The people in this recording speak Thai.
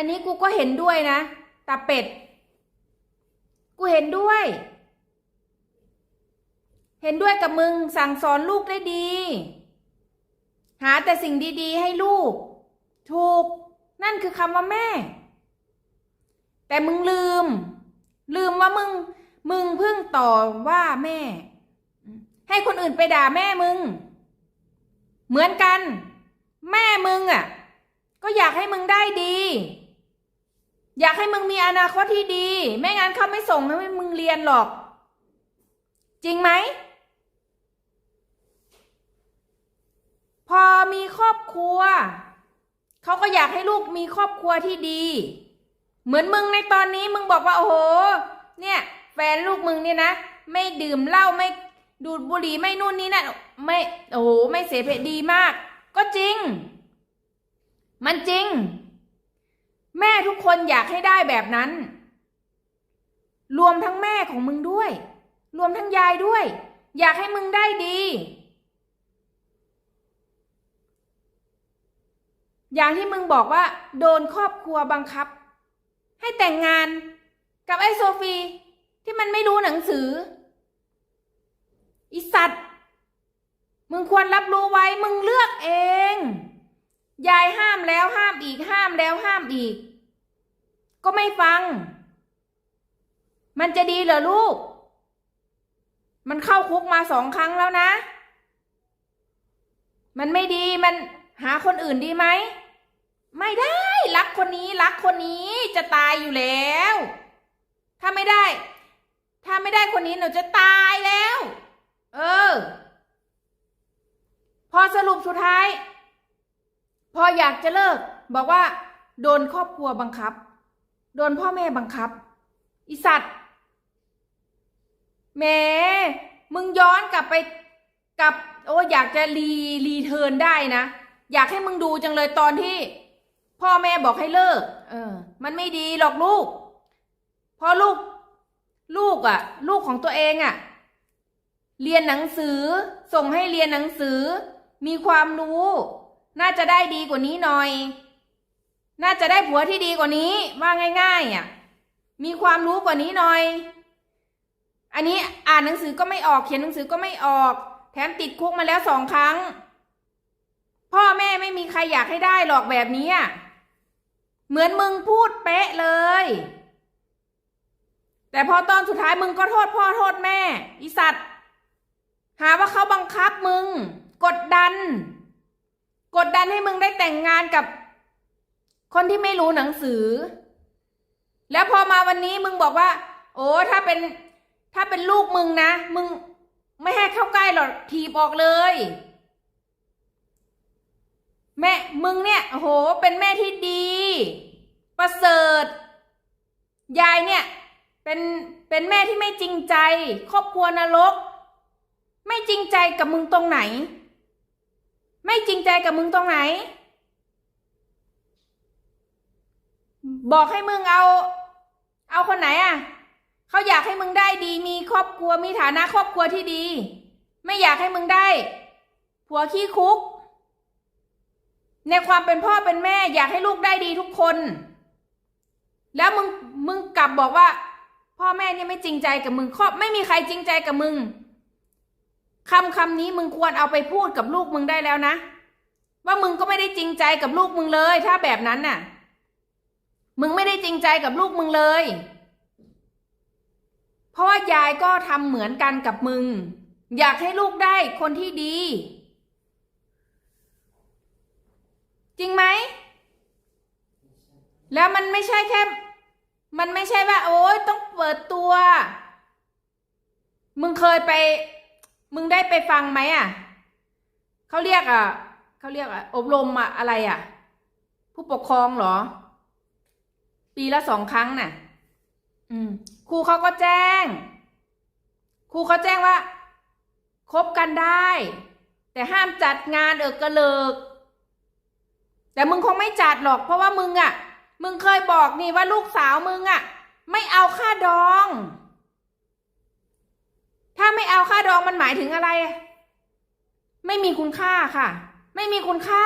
อันนี้กูก็เห็นด้วยนะตาเป็ด กูเห็นด้วย เห็นด้วยกับมึงสั่งสอนลูกได้ดี หาแต่สิ่งดี ๆ ให้ลูก ถูก นั่นคือคำว่าแม่ แต่มึงลืม ลืมว่ามึง มึงเพิ่งต่อว่าแม่ ให้คนอื่นไปด่าแม่มึง เหมือนกัน แม่มึงอะ ก็อยากให้มึงได้ดี อยากให้มึงมีอนาคตที่ดี ไม่งั้นเขาไม่ส่งให้มึงเรียนหรอก จริงไหม พอมีครอบครัว เขาก็อยากให้ลูกมีครอบครัวที่ดี เหมือนมึงในตอนนี้มึงบอกว่าโอ้โห เนี่ยแฟนลูกมึงเนี่ยนะ ไม่ดื่มเหล้าไม่ดูดบุหรี่ไม่นู่นนี่นั่นไม่โอ้โหไม่เสพดีมาก ก็จริง มันจริง แม่ทุกคนอยากให้ได้แบบนั้น รวมทั้งแม่ของมึงด้วย รวมทั้งยายด้วย อยากให้มึงได้ดี อย่างที่มึงบอกว่า โดนครอบครัวบังคับ ให้แต่งงานกับไอ้โซฟีที่มันไม่รู้หนังสืออีสัตว์ มึงควรรับรู้ไว้มึงเลือกเอง ยายห้ามแล้วห้ามอีกห้ามแล้วห้ามอีก ก็ไม่ฟัง มันจะดีเหรอลูก มันเข้าคุกมาสองครั้งแล้วนะ มันไม่ดีมันหาคนอื่นดีไหม ไม่ได้ รักคนนี้รักคนนี้จะตายอยู่แล้ว ถ้าไม่ได้ ถ้าไม่ได้คนนี้หนูจะตายแล้ว เออ พอสรุปสุดท้าย พออยากจะเลิก บอกว่า โดนครอบครัวบังคับ โดนพ่อแม่บังคับ อีสัตว์แหมมึงย้อนกลับไปกลับ โอ้อยากจะรีรีเทิร์นได้นะ อยากให้มึงดูจังเลยตอนที่ พ่อแม่บอกให้เลิก เออ มันไม่ดีหรอกลูกเพราะลูก ลูกอะ่ะ ลูกของตัวเองอะ่ะ เรียนหนังสือ ส่งให้เรียนหนังสือ มีความรู้ น่าจะได้ดีกว่านี้หน่อย น่าจะได้ผัวที่ดีกว่านี้ว่าง่ายๆอะมีความรู้กว่านี้หน่อย อันนี้อ่านหนังสือก็ไม่ออกเขียนหนังสือก็ไม่ออก แถมติดคุกมาแล้วสองครั้ง พ่อแม่ไม่มีใครอยากให้ได้หรอกแบบนี้อะเหมือนมึงพูดเป๊ะเลย แต่พอตอนสุดท้ายมึงก็โทษพ่อโทษแม่อีสัตว์ หาว่าเขาบังคับมึง กดดัน กดดันให้มึงได้แต่งงานกับ คนที่ไม่รู้หนังสือ แล้วพอมาวันนี้มึงบอกว่า โอ้ถ้าเป็น ถ้าเป็นลูกมึงนะ มึงไม่ให้เข้าใกล้หรอกถีบออกเลย แม่มึงเนี่ยโอ้โห เป็นแม่ที่ดี ประเสริฐ ยายเนี่ย เป็นเป็นแม่ที่ไม่จริงใจ ครอบครัวนรก ไม่จริงใจกับมึงตรงไหน ไม่จริงใจกับมึงตรงไหน บอกให้มึงเอา เอาคนไหนอะเขาอยากให้มึงได้ดีมีครอบครัวมีฐานะครอบครัวที่ดี ไม่อยากให้มึงได้ผัวขี้คุก ในความเป็นพ่อเป็นแม่ อยากให้ลูกได้ดีทุกคน แล้วมึงมึงกลับบอกว่า พ่อแม่เนี่ยไม่จริงใจกับมึงครอบไม่มีใครจริงใจกับมึงคำคำนี้มึงควรเอาไปพูดกับลูกมึงได้แล้วนะ ว่ามึงก็ไม่ได้จริงใจกับลูกมึงเลย ถ้าแบบนั้นน่ะ มึงไม่ได้จริงใจกับลูกมึงเลย เพราะว่ายายก็ทำเหมือนกันกับมึง อยากให้ลูกได้คนที่ดี จริงไหม แล้วมันไม่ใช่แค่ มันไม่ใช่ว่า โอ๊ยต้องเปิดตัว มึงเคยไป มึงได้ไปฟังไหมอะเขาเรียกอะเขาเรียกอะ อบรมอะอะไรอะ ผู้ปกครองเหรอ ปีละสองครั้งน่ะ อืม ครูเขาก็แจ้ง ครูเขาแจ้งว่าคบกันได้ แต่ห้ามจัดงานเออกระเลิก แต่มึงคงไม่จัดหรอก เพราะว่ามึงอะ มึงเคยบอกนี่ว่าลูกสาวมึงอะ ไม่เอาค่าดอง ถ้าไม่เอาค่าดองมันหมายถึงอะไร ไม่มีคุณค่าค่ะ ไม่มีคุณค่า